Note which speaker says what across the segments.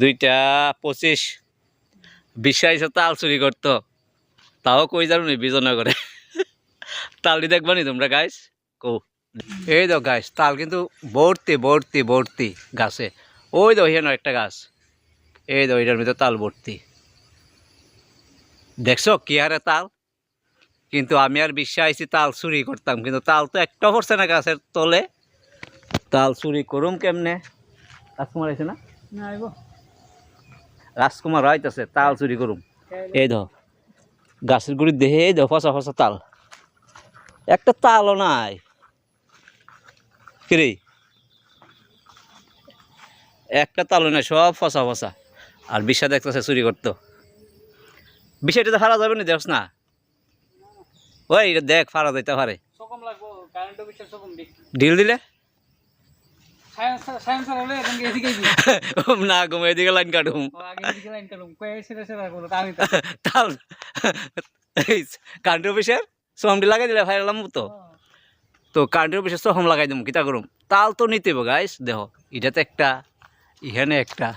Speaker 1: দুইটা পঁচিশ। বিশ্বাস তাল চুরি করতো। তাও কই জানো নি বিজয়নগরে তালটি দেখবা নি তোমরা গাইস কো এই দাও গাছ তাল কিন্তু ভর্তি ভর্তি ভর্তি গাছে। ওই দাও হেন একটা গাছ। এই দাও এটার ভিতরে তাল ভর্তি। দেখছ কি হারে তাল? কিন্তু আমি আর বিশ্বাসী তাল চুরি করতাম। কিন্তু তাল তো একটা পড়ছে না গাছের তলে। তাল চুরি করুম কেমনে? রাজকুমার আছে না? রাজকুমার হইতেছে তাল চুরি করুম এই ধর গাছের গুড়ি দেহে এই ধর ফসা ফসা তাল। একটা তালও নাই। কিরে? একটা তালও নাই সব ফসা ফসা আর বিশ্বা দেখতেছে চুরি করতো। বিষয়টা তো ফারা যাবে না দেখছ না? ওই দেখ ফারা যাইতে পারে। ঢিল দিলে? না ঘুমে এদিকে লাইন কাটুম। তাল কান্ট্রি অফিসের সোহমটি লাগাই দিলে ফাইলাম তো। তো কান্ট্রি অফিসের সোহম লাগাই দিম কিতা করুম তাল তো নিতে গাইস দেহ এটাতে একটা ইহানে একটা।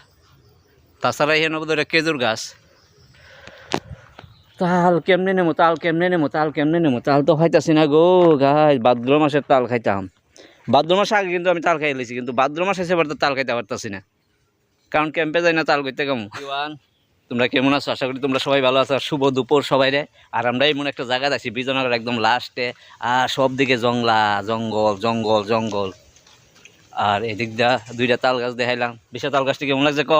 Speaker 1: তাছাড়া ইহানে বোধ খেজুর গাছ। তাল কেমনে নেমো তাল কেমনে নেমো তাল কেমনে নেমো তাল তো খাইতাছি না গো গাছ ভাদ্র মাসের তাল খাইতাম। ভাদ্র মাসে আগে কিন্তু আমি তাল খাই লেছি কিন্তু ভাদ্র মাস এসে তো তাল খাইতে পারতাছি না। কারণ ক্যাম্পে যাই না তাল করতে কেমন তোমরা কেমন আছো? আশা করি তোমরা সবাই ভালো আছো। আর শুভ দুপুর সবাই রে আর আমরা এমন একটা জায়গায় আছি বিজয়নগর একদম লাস্টে। আর সব দিকে জংলা জঙ্গল জঙ্গল জঙ্গল। আর এদিক দা দুইটা তাল গাছ দেখাইলাম। বিশা তাল গাছটি কেমন লাগছে ক?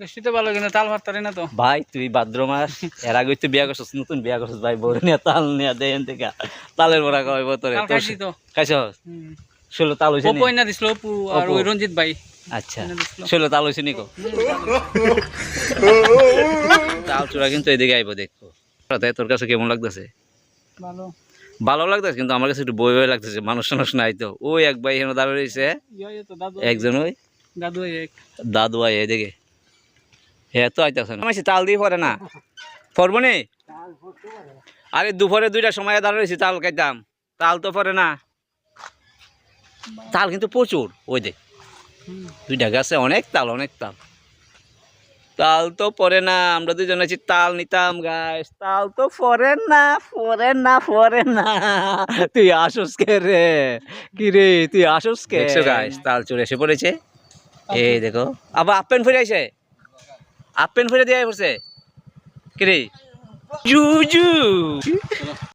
Speaker 2: বৃষ্টিতে ভালো কিন্তু তাল ভাততারি না তো।
Speaker 1: ভাই তুই ভাদ্র মাস এর আগে তুই বিয়া করছিস নতুন বিয়া করছিস ভাই। বউ নিয়ে তাল নিয়ে দেন থেকে। তালের বড়া খাওয়াইব তোরে।
Speaker 2: তাল খাইছ।
Speaker 1: ষোলো তাল হয়েছে
Speaker 2: ও পয়না দিছিল অপু আর ওই রঞ্জিত ভাই।
Speaker 1: আচ্ছা
Speaker 2: এনে।
Speaker 1: ষোলো তাল হয়েছে নিকো তাল চূড়া কিন্তু এদিকে আইব দেখো। তাই তোর কাছে কেমন লাগতেছে?
Speaker 2: ভালো।
Speaker 1: ভালো লাগতেছে কিন্তু আমার কাছে একটু বই বই লাগতেছে মানুষ টানুষ নাই তো। ওই এক ভাই এখানে দাঁড়িয়ে রয়েছে একজন ওই?
Speaker 2: দাদু
Speaker 1: দাদু আই এদিকে হ্যাঁ তো আইতেছে না। আমি তাল দিয়ে পরে না? পরবো নি? আরে দুপুরে দুইটা সময় দাঁড়িয়ে রয়েছি তাল খাইতাম। তাল তো পরে না। তাল কিন্তু প্রচুর ওই দেখ। দুইটা গাছে অনেক তাল অনেক তাল। তাল তো পরে না আমরা দুজন আছি তাল নিতাম গাছ তাল তো পরে না পরে না পরে না। তুই আসুস কে রে? কি রে তুই আসুস কে? গাছ তাল চলে এসে পড়েছে। এই দেখো। আবার আপেন ফিরে আইছে। আপেন ফিরে দিয়ে পড়ছে কি রে? জুজু